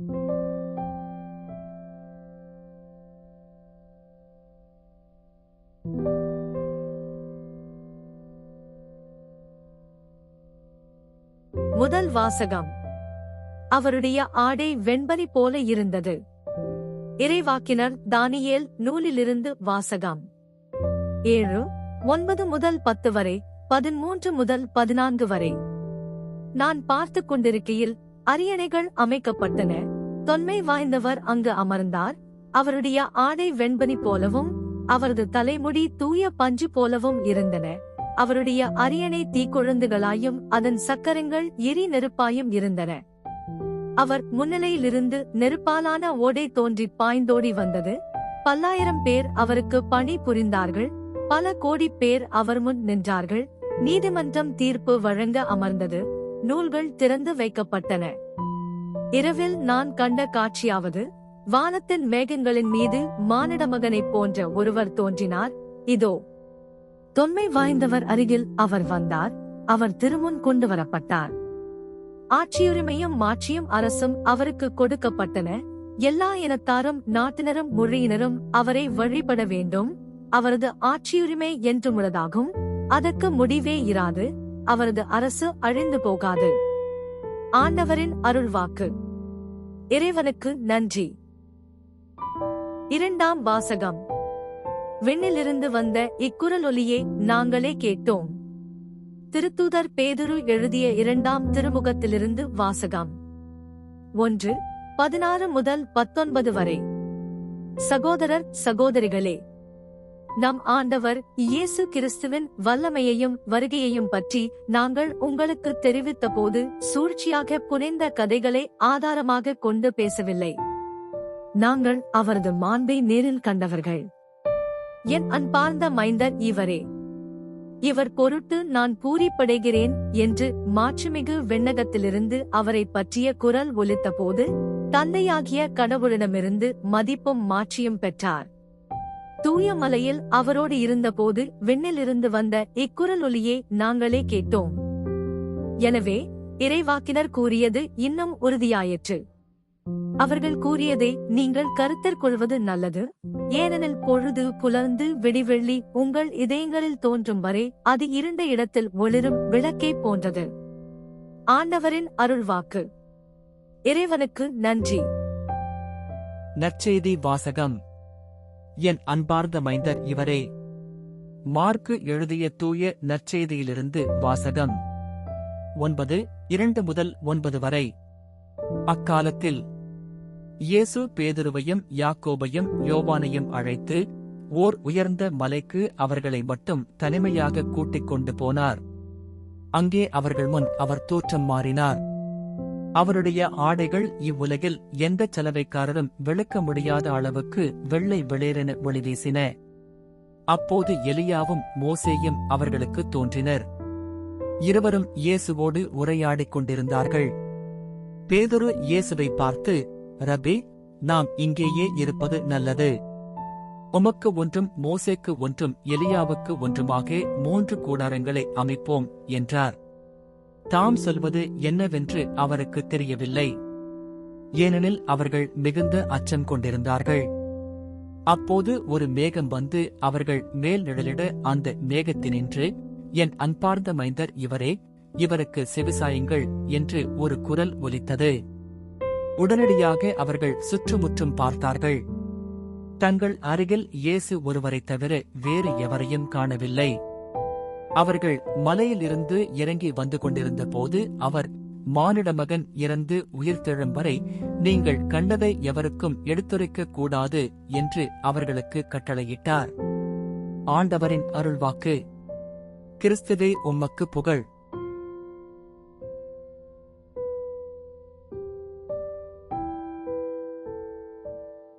முதல் வாசகம். அவருடைய ஆடை வெண்பனி போல இருந்தது. இறைவாக்கினர் தானியேல் நூலிலிருந்து வாசகம். ஏழு ஒன்பது முதல் பத்து வரை பதிமூன்று முதல் பதினான்கு வரை. நான் பார்த்துக் கொண்டிருக்கையில் அரியணைகள் அமைக்கப்பட்டன. தொன்மை வாய்ந்தவர் அங்கு அமர்ந்தார். அவருடைய ஆடை வெண்பனி போலவும் அவரது தலைமுடி தூய பஞ்சு போலவும் இருந்தன. அவருடைய அரியணை தீக்குழந்துகளாயும் அதன் சக்கரங்கள் எரி நெருப்பாயும் இருந்தன. அவர் முன்னிலையிலிருந்து நெருப்பாலான ஓடை தோன்றி பாய்ந்தோடி வந்தது. பல்லாயிரம் பேர் அவருக்கு பணி புரிந்தார்கள். பல கோடி பேர் அவர் முன் நின்றார்கள். நீதிமன்றம் தீர்ப்பு வழங்க அமர்ந்தது. நூல்கள் திறந்து வைக்கப்பட்டன. இரவில் நான் கண்ட காட்சியாவது வானத்தின் மேகங்களின் மீது மானிடமகனைப் போன்ற ஒருவர் தோன்றினார். இதோ தொன்மை வாய்ந்தவர் அருகில் அவர் வந்தார். அவர் திருமுன் கொண்டு வரப்பட்டார். ஆட்சியுரிமையும் மாட்சியும் அரசும் அவருக்கு கொடுக்கப்பட்டன. எல்லா இனத்தாரும் நாட்டினரும் மொழியினரும் அவரை வழிபட வேண்டும். அவரது ஆட்சியுரிமை என்றுமுள்ளதாகும். அதற்கு முடிவே இராது. அவரது அரசு அழிந்து போகாது. ஆண்டவரின் அருள்வாக்கு. இறைவனுக்கு நன்றி. இரண்டாம் வாசகம். விண்ணிலிருந்து வந்த இக்குரலொலியை நாங்களே கேட்டோம். திருத்தூதர் பேதுரு எழுதிய இரண்டாம் திருமுகத்திலிருந்து வாசகம். ஒன்று பதினாறு முதல் பத்தொன்பது வரை. சகோதரர் சகோதரிகளே நம் ஆண்டவர் இயேசு கிறிஸ்துவின் வல்லமையையும் வருகையையும் பற்றி நாங்கள் உங்களுக்கு தெரிவித்த போது சூழ்ச்சியாக புனைந்த கதைகளை ஆதாரமாக கொண்டு பேசவில்லை. நாங்கள் அவரது மாண்பை நேரில் கண்டவர்கள். என் அன்பார்ந்த மைந்தர் இவரே. இவர் பொருட்டு நான் பூரிப்படைகிறேன் என்று மாட்சிமிகு வெண்ணகத்திலிருந்து அவரை பற்றிய குரல் ஒலித்தபோது தந்தையாகிய கடவுளிடமிருந்து மதிப்பும் மாட்சியும் பெற்றார். தூய மலையில் அவரோடு இருந்தபோது விண்ணிலிருந்து வந்த இக்குரல் ஒலியை நாங்களே கேட்டோம். எனவே இறைவாக்கினர் கூறியது இன்னும் உறுதியாயிற்று. அவர்கள் கூறியதை நீங்கள் கருத்தர் கொள்வது நல்லது. ஏனெனில் பொழுது புலர்ந்து விடிவெள்ளி உங்கள் இதயங்களில் தோன்றும் வரை அது இருண்ட இடத்தில் ஒளிரும் விளக்கே போன்றது. ஆண்டவரின் அருள்வாக்கு. இறைவனுக்கு நன்றி. நற்செய்தி வாசகம். என் அன்பார்ந்த மைந்தர் இவரே. மார்க்கு எழுதிய தூய நற்செய்தியிலிருந்து வாசகம். ஒன்பது இரண்டு முதல் ஒன்பது வரை. அக்காலத்தில் இயேசு பேதுருவையும் யாக்கோபையும் யோவானையும் அழைத்து ஓர் உயர்ந்த மலைக்கு அவர்களை மட்டும் தனிமையாக கூட்டிக் கொண்டு போனார். அங்கே அவர்கள் முன் அவர் தோற்றம் மாறினார். அவருடைய ஆடைகள் இவ்வுலகில் எந்த செலவைக்காரரும் விளக்க முடியாத அளவுக்கு வெள்ளை வெளிரென ஒளி அப்போது எலியாவும் மோசேயும் அவர்களுக்கு தோன்றினர். இருவரும் இயேசுவோடு உரையாடிக் கொண்டிருந்தார்கள். பேதுரு இயேசுவை பார்த்து ரபி நாம் இங்கேயே இருப்பது நல்லது. உமக்கு ஒன்றும் மோசேக்கு ஒன்றும் எலியாவுக்கு ஒன்றுமாக மூன்று கூடாரங்களை அமைப்போம் என்றார். தாம் சொல்வது என்னவென்று அவருக்கு தெரியவில்லை. ஏனெனில் அவர்கள் மிகுந்த அச்சம் கொண்டிருந்தார்கள். அப்போது ஒரு மேகம் வந்து அவர்கள் மேல் நிழலிட அந்த மேகத்தினின்று என் அன்பார்ந்த மைந்தர் இவரே இவருக்கு செவிசாயுங்கள் என்று ஒரு குரல் ஒலித்தது. உடனடியாக அவர்கள் சுற்றுமுற்றும் பார்த்தார்கள். தங்கள் அருகில் இயேசு ஒருவரைத் தவிர வேறு எவரையும் காணவில்லை. அவர்கள் மலையிலிருந்து இறங்கி வந்து கொண்டிருந்த போது அவர் மானிட மகன் இறந்து உயிர்த்தெழும் வரை நீங்கள் கண்டதை எவருக்கும் எடுத்துரைக்க கூடாது என்று அவர்களுக்கு கட்டளையிட்டார். ஆண்டவரின் அருள்வாக்கு. கிறிஸ்துவே உம்மக்கு புகழ்.